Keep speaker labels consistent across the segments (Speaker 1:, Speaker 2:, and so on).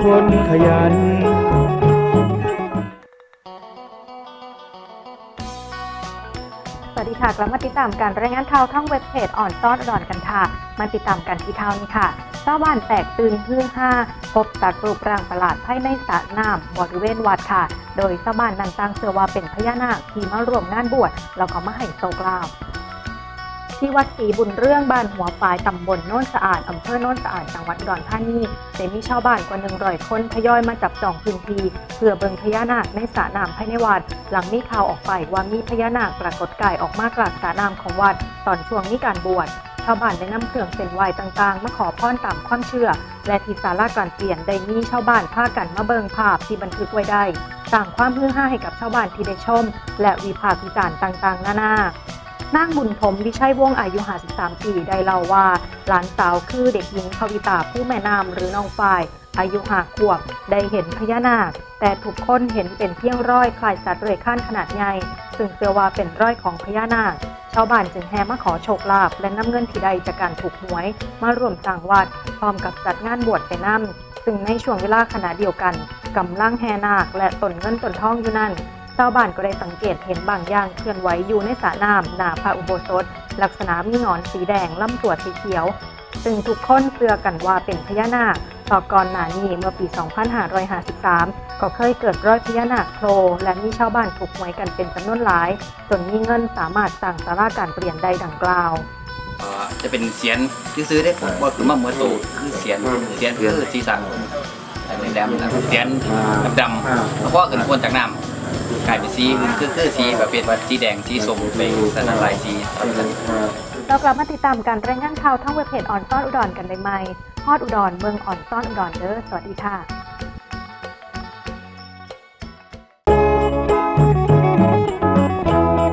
Speaker 1: คนขยัน
Speaker 2: สวัสดีค่ะ กลับมาติดตามการรายงานข่าวทั้งเว็บเพจอ่อนต้อนอุดอนกันค่ะ มาติดตามกันที่เท่านี้ค่ะชาวบ้านแตกตื่นฮือห้าพบสัตว์รูปร่างประหลาดภายในสระน้ำบริเวณวัดค่ะ โดยชาวบ้านนั้นตั้งเชื่อว่าเป็นพญานาคที่มาร่วมงานบวชแล้วก็มาให้โชคลาภ ที่วัดศรีบุญเรื่องบ้านหัวฝายตำบลโน้นสะอาดอำเภอโน้นสะอาดจังหวัดดอุดรธานีได้มีชาวบ้านกว่า100คนทยอยมาจับจองพื้นที่เพื่อเบิ่งพญานาคในสระน้ำภายในวัด หลังมีข่าวออกไปว่ามีพญานาคปรากฏกายออกมากลางสระน้ำของวัด ตอนช่วงมีการบวชชาวบ้านได้นำเครื่องเส้นไหวต่างๆ มาขอพรตามความเชื่อ และที่ศาลาการเปลี่ยนได้มีชาวบ้านพากันมาเบิงภาพที่บันทึกไว้ได้สร้างความฮือฮาให้กับชาวบ้านที่ได้ชม และวิพากษ์วิจารณ์ต่างๆ นานา นางบุญพรมวิชัยวงอายุ 53 ปีได้เล่าว่า หลานสาวคือเด็กหญิงภวิตาผู้แม่นามหรือน้องฝ่ายอายุหาขวบได้เห็นพญานาค แต่ทุกคนเห็นเป็นเพียงร้อยคล้ายสัตว์เลื้อยคลานขนาดใหญ่ซึ่งเชื่อว่าเป็นร้อยของพญานาค ชาวบ้านจึงแห่มาขอโชคลาภและนำเงินที่ได้จากการถูกหวย มารวมสร้างวัดพร้อมกับจัดงานบวชไปนำซึ่งในช่วงเวลาขณะเดียวกันกำลังแห่นาคและตนเงินตนทองอยู่นั่น ชาวบ้านก็ได้สังเกตเห็นบางอย่างเคลื่อนไหวอยู่ในสระน้ำหน้าพระอุโบสถ ลักษณะมีหงอนสีแดงลำตัวสีเขียว ซึ่งทุกคนเชื่อกันว่าเป็นพญานาคต่อก่อนหน้านี้เมื่อปี 2553 ก็เคยเกิดรอยพญานาคโผล่และมีชาวบ้านถูกหวยกันเป็นจำนวนหลาย จนมีเงินสามารถสร้างสาราการเปลี่ยนใดดังกล่าว
Speaker 3: เอ่อจะเป็นเสียนซื้อๆได้ผมว่าคือมาเหมือนโตคือเสียนเสียนคือสีสันแดงๆนะเสียนดำๆแล้วก็เกิดคนจากน้ำ กลายเป็นสีคือคือสีแบบเป็นสีแดงสีส้มไปสนันหลายสีครับ
Speaker 2: เรากลับมาติดตามการรายงานข่าวทั้งเว็บเพจอ่อนซ่อนอุดรกันได้ไหมฮอดอุดรเมืองอ่อนซ่อนอุดรเด้อสวัสดีค่ะ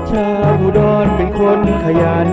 Speaker 1: ชาวอุดรเป็นคนขยัน